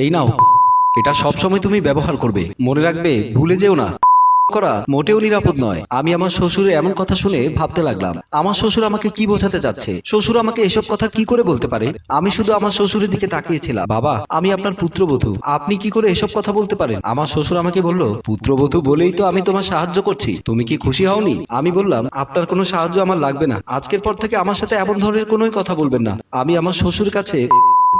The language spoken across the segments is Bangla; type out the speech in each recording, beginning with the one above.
এই নাও। এটা সবসময় তুমি ব্যবহার করবে। মনে রাখবে, ভুলে যেও না। করা মোটেও নিরাপদ নয়। আমি আমার শ্বশুরের এমন কথা শুনে ভাবতে লাগলাম। আমার শ্বশুর আমাকে কি বোঝাতে চাচ্ছে? শ্বশুর আমাকে এসব কথা কি করে বলতে পারে? আমি শুধু আমার শ্বশুরের দিকে তাকিয়েছিলাম। বাবা, আমি আপনার পুত্রবধূ। আপনি কি করে এসব কথা বলতে পারেন? আমার শ্বশুর আমাকে বলল, পুত্রবধূ বলেই তো আমি তোমার সাহায্য করছি। তুমি কি খুশি হওনি? আমি বললাম, আপনার কোনো সাহায্য আমার লাগবে না। আজকের পর থেকে আমার সাথে এমন ধরনের কোনোই কথা বলবেন না। আমি আমার শ্বশুর কাছে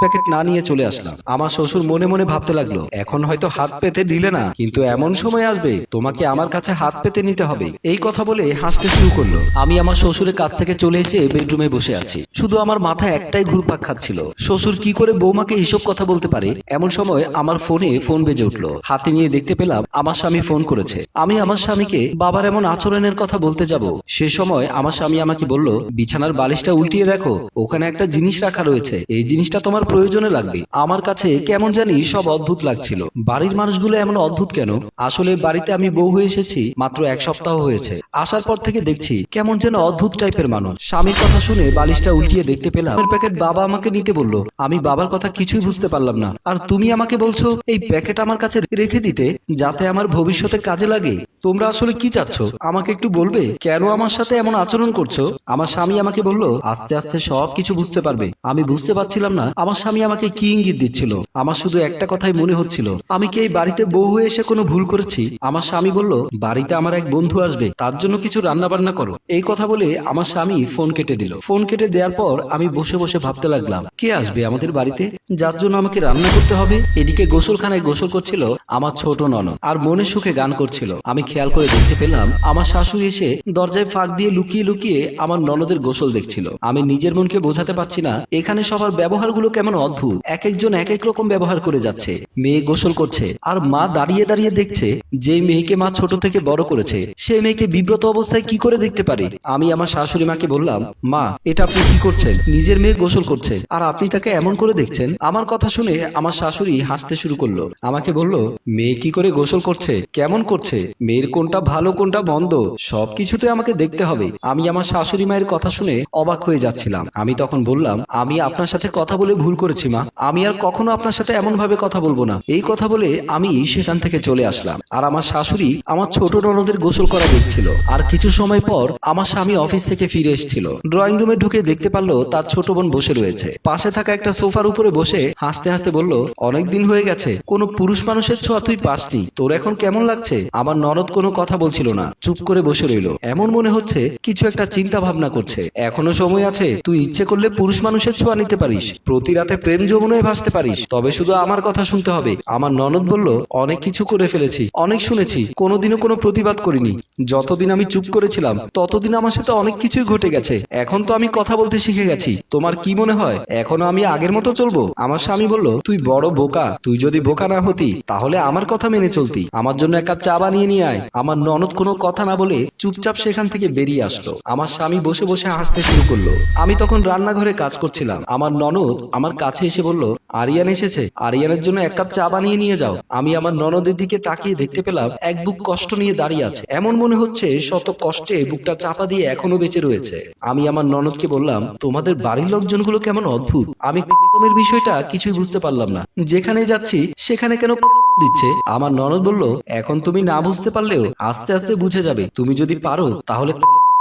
প্যাকেট না নিয়ে চলে আসলাম। আমার শ্বশুর মনে মনে ভাবতে লাগল, এখন হয়তো হাত পেতে নিলে না, কিন্তু এমন সময় আসবে, তোমাকে আমার কাছে হাত পেতে নিতে হবে। এই কথা বলে হাসতে শুরু করল। আমি আমার শ্বশুরের কাছ থেকে চলে এসে বেডরুমে বসে আছি। শুধু আমার মাথায় একটাই ঘুরপাক খাচ্ছিল। শ্বশুর কি করে বৌমাকে এইসব কথা বলতে পারে? এমন সময় আমার ফোনে ফোন বেজে উঠল। হাতে নিয়ে দেখতে পেলাম, আমার স্বামী ফোন করেছে। আমি আমার স্বামীকে, বাবার এমন আচরণের কথা বলতে যাব। সে সময় আমার স্বামী আমাকে বলল, বিছানার বালিশটা উল্টিয়ে দেখো। ওখানে একটা জিনিস রাখা রয়েছে। এই জিনিসটা তোমার প্রয়োজনে লাগবে। আমার কাছে কেমন জানি সব অদ্ভুত লাগছিল। বাড়ির মানুষগুলো এমন অদ্ভুত কেন? আসলে বাড়িতে আমি বউ হয়ে এসেছি, মাত্র এক সপ্তাহ হয়েছে। আসার পর থেকে দেখছি, কেমন যেন অদ্ভুত টাইপের মানুষ। স্বামীর কথা শুনে বালিশটা উল্টিয়ে দেখতে পেলাম। প্যাকেট বাবা আমাকে নিতে বলল। আমি বাবার কথা কিছুই বুঝতে পারলাম না। আর তুমি আমাকে বলছো, এই প্যাকেট আমার কাছে রেখে দিতে, যাতে আমার ভবিষ্যতে কাজে লাগে। তোমরা আসলে কি চাচ্ছ? আমাকে একটু বলবে? কেন আমার সাথে এমন আচরণ করছ? আমার স্বামী আমাকে বলল, আস্তে আস্তে সব কিছু বুঝতে পারবে। আমি বুঝতে পারছিলাম না, আমার স্বামী আমাকে কি ইঙ্গিত দিচ্ছিল? আমার শুধু একটা কথাই মনে হচ্ছিল। আমি কি এই বাড়িতে বউ হয়ে এসে কোনো ভুল করেছি? আমার স্বামী বলল, বাড়িতে আমার এক বন্ধু আসবে। তার জন্য কিছু রান্না বান্না করো। এই কথা বলে আমার স্বামী ফোন কেটে দিল। ফোন কেটে দেওয়ার পর আমি বসে বসে ভাবতে লাগলাম, কে আসবে আমাদের বাড়িতে? যার জন্য আমাকে রান্না করতে হবে? এদিকে গোসলখানায় গোসল করছিল আমার ছোট ননদ আর মনে সুখে গান করছিল। আমি খেয়াল করে দেখতে পেলাম, আমার শাশুড়ি এসে দরজায় ফাঁক দিয়ে লুকিয়ে লুকিয়ে আমার ননদের গোসল দেখছিল। আমি নিজের মনকে বোঝাতে পারছি না, এখানে সবার ব্যবহারগুলো কেমন অদ্ভুত? এক একজন এক এক রকম ব্যবহার করে যাচ্ছে। মেয়ে গোসল করছে। আর মা দাঁড়িয়ে দাঁড়িয়ে দেখছে যে মেয়েকে মা ছোট থেকে বড় করেছে। সে মেয়েকে বিব্রত অবস্থায় কি করে দেখতে পারে? আমি আমার শাশুড়ি মাকে বললাম, মা, এটা আপনি কি করছেন? নিজের মেয়ে গোসল করছে। আর আপনি তাকে এমন করে দেখছেন? আমার কথা শুনে আমার শাশুড়ি হাসতে শুরু করল। আমাকে বলল, মেয়ে কি করে গোসল করছে? কেমন করছে? মেয়ের কোনটা ভালো, কোনটা মন্দ? সবকিছুতে আমাকে দেখতে হবে। আমি আমার শাশুড়ি মায়ের কথা শুনে অবাক হয়ে যাচ্ছিলাম। আমি তখন বললাম, আমি আপনার সাথে কথা বলে ভুল করেছি, মা। আমি আর কখনো আপনার সাথে এমন ভাবে কথা বলব না। এই কথা বলে আমি সেখান থেকে চলে আসলাম। আর আমার শাশুড়ি আমার ছোট ননদের গোসল করা দেখছিল। আর কিছু সময় পর আমার স্বামী অফিস থেকে ফিরে এসেছিল। ড্রয়িং রুমে ঢুকে দেখতে পারল তার ছোট বোন বসে রয়েছে। পাশে থাকা একটা সোফার উপরে বসে হাসতে হাসতে বলল, অনেক দিন হয়ে গেছে। কোনো পুরুষ মানুষের ছোঁয়া তুই পাসনি। তোর এখন কেমন লাগছে? আমার ননদ কোনো কথা বলছিল না। চুপ করে বসে রইল। এমন মনে হচ্ছে কিছু একটা চিন্তা ভাবনা করছে। এখনও সময় আছে। তুই ইচ্ছে করলে পুরুষ মানুষের ছোঁয়া নিতে পারিস। প্রতি রাতে প্রেম যমুনায় ভাসতে পারিস। তবে শুধু আমার কথা শুনতে হবে। আমার ননদ বলল, অনেক কিছু করে ফেলেছি, অনেক শুনেছি। কোনোদিনও কোনো প্রতিবাদ করিনি। যতদিন আমি চুপ করেছিলাম, ততদিন আমার সাথে অনেক কিছুই ঘটে গেছে। এখন তো আমি কথা বলতে শিখে গেছি। তোমার কি মনে হয়? এখনও আমি আগের মতো চলবো? আমার স্বামী বলল, তুই বড় বোকা। তুই যদি বোকা না হতি, তাহলে আমার কথা মেনে চলতি। আমার জন্য এক কাপ চা বানিয়ে নিয়ে আয়। আমার ননদ কোনো কথা না বলে চুপচাপ সেখান থেকে বেরিয়ে আসলো। আমার স্বামী বসে বসে হাসতে শুরু করল। আমি তখন রান্নাঘরে কাজ করছিলাম। আমার ননদ আমার কাছে এসে বলল আরিয়ান এসেছে। আরিয়ানের জন্য এক কাপ চা বানিয়ে নিয়ে যাও। আমি আমার ননদের দিকে তাকিয়ে দেখতে পেলাম এক বুক কষ্ট নিয়ে দাঁড়িয়ে আছে। এমন মনে হচ্ছে শত কষ্টে বুকটা চাপা দিয়ে এখনও বেঁচে রয়েছে। আমি আমার ননদকে বললাম তোমাদের বাড়ির লোকজনগুলো কেমন অদ্ভুত? আমি রকমের বিষয়টা কিছুই বুঝতে পারলাম না। যেখানে যাচ্ছি সেখানে কেন দিচ্ছে? আমার ননদ বলল এখন তুমি না বুঝতে পারলেও আস্তে আস্তে বুঝে যাবে। তুমি যদি পারো তাহলে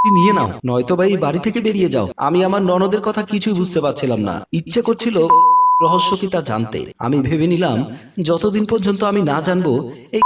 নিয়ে নাও। নয়তো ভাই বাড়ি থেকে বেরিয়ে যাও। আমি আমার ননদের কথা কিছুই বুঝতে পারছিলাম না। ইচ্ছে করছিল রহস্য কি তা জানতে? আমি ভেবে নিলাম, যতদিন পর্যন্ত আমি না জানব, এই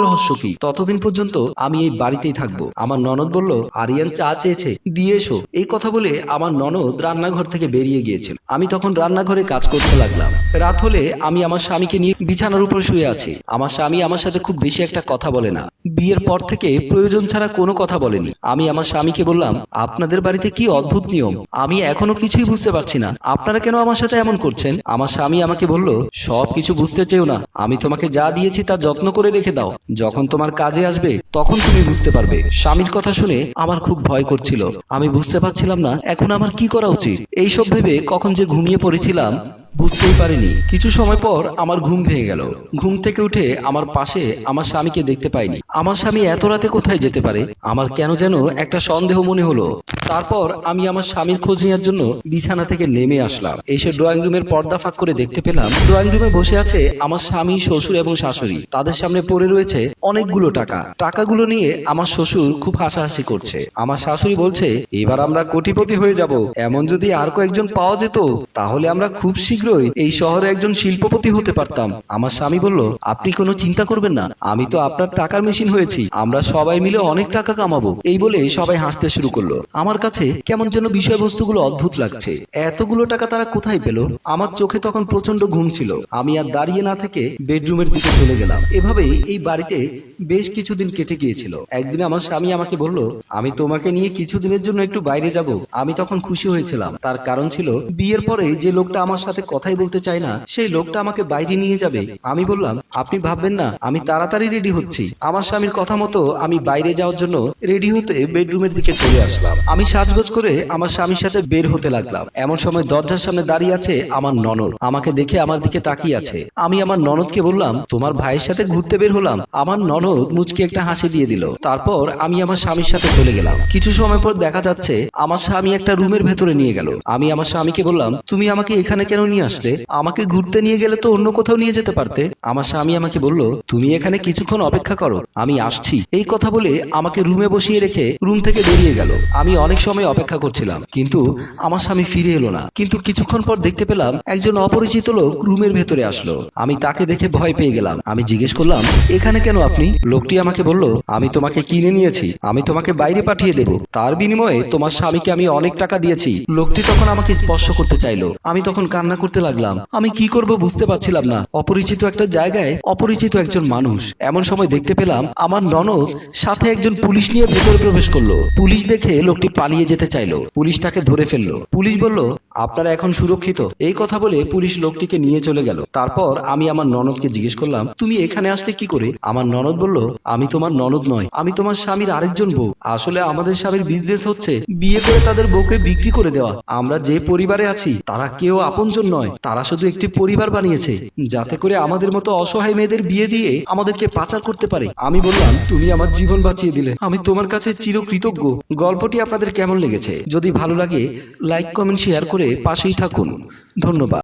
রহস্য কি? ততদিন পর্যন্ত আমি এই বাড়িতেই থাকব। আমার ননদ বলল, আরিয়ান চা চেয়েছে, দিয়ে এসো। এই কথা বলে আমার ননদ রান্নাঘর থেকে বেরিয়ে গিয়েছিল। আমি তখন রান্নাঘরে কাজ করতে লাগলাম। রাত হলে আমি আমার স্বামীকে নিয়ে বিছানার উপর শুয়ে আছি। আমার স্বামী আমার সাথে খুব বেশি একটা কথা বলে না। বিয়ের পর থেকে প্রয়োজন ছাড়া কোনো কথা বলেনি। আমি আমার স্বামীকে বললাম, আপনাদের বাড়িতে কি অদ্ভুত নিয়ম? আমি এখনও কিছুই বুঝতে পারছি না। আপনারা কেন আমার সাথে এমন করছেন? আমার স্বামী আমাকে বলল সব কিছু বুঝতে চেও না। আমি তোমাকে যা দিয়েছি তা যত্ন করে রেখে দাও। যখন তোমার কাজে আসবে, তখন তুমি বুঝতে পারবে। স্বামীর কথা শুনে আমার খুব ভয় করছিল। আমি বুঝতে পারছিলাম না, এখন আমার কি করা উচিত? এইসব ভেবে কখন যে ঘুমিয়ে পড়েছিলাম, বুঝতেই পারিনি। কিছু সময় পর আমার ঘুম ভেঙে গেল। ঘুম থেকে উঠে আমার পাশে আমার স্বামীকে দেখতে পাইনি। আমার স্বামী এত রাতে কোথায় যেতে পারে? আমার কেন যেন একটা সন্দেহ মনে হলো। তারপর আমি আমার স্বামীর খোঁজ নেওয়ার জন্য বিছানা থেকে নেমে আসলাম। এসে ড্রয়িং রুমের পর্দা ফাঁক করে দেখতে পেলাম, ড্রয়িং রুমে বসে আছে আমার স্বামী, শ্বশুর এবং শাশুড়ি। তাদের সামনে পড়ে রয়েছে অনেকগুলো টাকা। টাকাগুলো নিয়ে আমার শ্বশুর খুব হাসাহাসি করছে। আমার শাশুড়ি বলছে, এবার আমরা কোটিপতি হয়ে যাব। এমন যদি আর কয়েকজন পাওয়া যেত, তাহলে আমরা খুব শীঘ্রই এই শহরে একজন শিল্পপতি হতে পারতাম। আমার স্বামী বলল, আপনি কোনো চিন্তা করবেন না। আমি তো আপনার টাকার মেশিন হয়েছি। আমরা সবাই মিলে অনেক টাকা কামাবো। এই বলে সবাই হাসতে শুরু করল। আমার কাছে কেমন যেন বিষয়বস্তুগুলো অদ্ভুত লাগছে। এতগুলো টাকা তারা কোথায় পেল? আমার চোখে তখন প্রচণ্ড ঘুম ছিল। আমি আর দাঁড়িয়ে না থেকে বেডরুমের দিকে চলে গেলাম। এভাবেই এই বাড়িতে বেশ কিছুদিন কেটে গিয়েছিল। একদিন আমার স্বামী আমাকে বলল, আমি তোমাকে নিয়ে কিছুদিনের জন্য একটু বাইরে যাব। আমি তখন খুশি হয়েছিলাম। তার কারণ ছিল, বিয়ের পরে যে লোকটা আমার সাথে কথাই বলতে চায় না, সেই লোকটা আমাকে বাইরে নিয়ে যাবে। আমি বললাম, আপনি ভাববেন না, আমি তাড়াতাড়ি রেডি হচ্ছি। আমার স্বামীর কথা মতো আমি বাইরে যাওয়ার জন্য রেডি হতে বেডরুমের দিকে চলে আসলাম। আমি সাজগোজ করে আমার স্বামীর সাথে বের হতে লাগলাম। এমন সময় দরজার সামনে দাঁড়িয়ে আছে আমার ননদ। আমাকে দেখে আমার দিকে তাকিয়ে আছে। আমি আমার ননদকে বললাম, তোমার ভাইয়ের সাথে ঘুরতে বের হলাম। আমার ননদ মুচকে একটা হাসি দিয়ে দিল। তারপর আমি আমার স্বামীর সাথে চলে গেলাম। কিছু সময় পর দেখা যাচ্ছে, আমার স্বামী একটা রুমের ভেতরে নিয়ে গেল। আমি আমার স্বামীকে বললাম, তুমি আমাকে এখানে কেন নিয়ে আসলে? আমাকে ঘুরতে নিয়ে গেলে তো অন্য কোথাও নিয়ে যেতে পারতে। আমার স্বামী আমাকে বলল, তুমি এখানে কিছুক্ষণ অপেক্ষা করো। আমি আসছি। এই কথা বলে আমাকে রুমে বসিয়ে রেখে রুম থেকে বেরিয়ে গেল। আমি অনেক সময় অপেক্ষা করছিলাম কিন্তু আমার স্বামী ফিরে এলো না। কিন্তু কিছুক্ষণ পর দেখতে পেলাম একজন অপরিচিত লোক রুমের ভেতরে আসলো। আমি তাকে দেখে ভয় পেয়ে গেলাম। আমি জিজ্ঞেস করলাম এখানে কেন আপনি? লোকটি আমাকে বলল আমি তোমাকে কিনে নিয়েছি। আমি তোমাকে বাইরে পাঠিয়ে দেব। তার বিনিময়ে তোমার স্বামীকে আমি অনেক টাকা দিয়েছি। লোকটি তখন আমাকে স্পর্শ করতে চাইলো। আমি তখন কান্না করতে লাগলাম। আমি কি করব বুঝতে পারছিলাম না। অপরিচিত একটা জায়গায় অপরিচিত একজন মানুষ। এমন সময় দেখতে পেলাম আমার ননদ সাথে একজন পুলিশ নিয়ে ভেতরে প্রবেশ করল। পুলিশ দেখে লোকটি পালিয়ে যেতে চাইলো। পুলিশ তাকে ধরে ফেলল। পুলিশ বলল আপনারা এখন সুরক্ষিত? এই কথা বলে পুলিশ লোকটিকে নিয়ে চলে গেল। তারপর আমি আমার ননদকে জিজ্ঞেস করলাম, তুমি এখানে আসলে কি করে? আমার ননদ বলল, আমি তোমার ননদ নয়, আমি তোমার স্বামীর আরেকজন বউ। আসলে আমাদের স্বামীর বিজনেস হচ্ছে বিয়ে করে তাদের বউকে বিক্রি করে দেওয়া। আমরা যে পরিবারে আছি, তারা কেউ আপনজন নয়, তারা শুধু একটি পরিবার বানিয়েছে, যাতে করে আমাদের মতো অসহায় মেয়েদের বিয়ে দিয়ে আমাদেরকে পাচার করতে পারে। আমি বললাম, তুমি আমার জীবন বাঁচিয়ে দিলে, আমি তোমার কাছে চিরকৃতজ্ঞ। গল্পটি আপনাদের কেমন লেগেছে? যদি ভালো লাগে, লাইক, কমেন্ট, শেয়ার করে পাশেই থাকুন। ধন্যবাদ।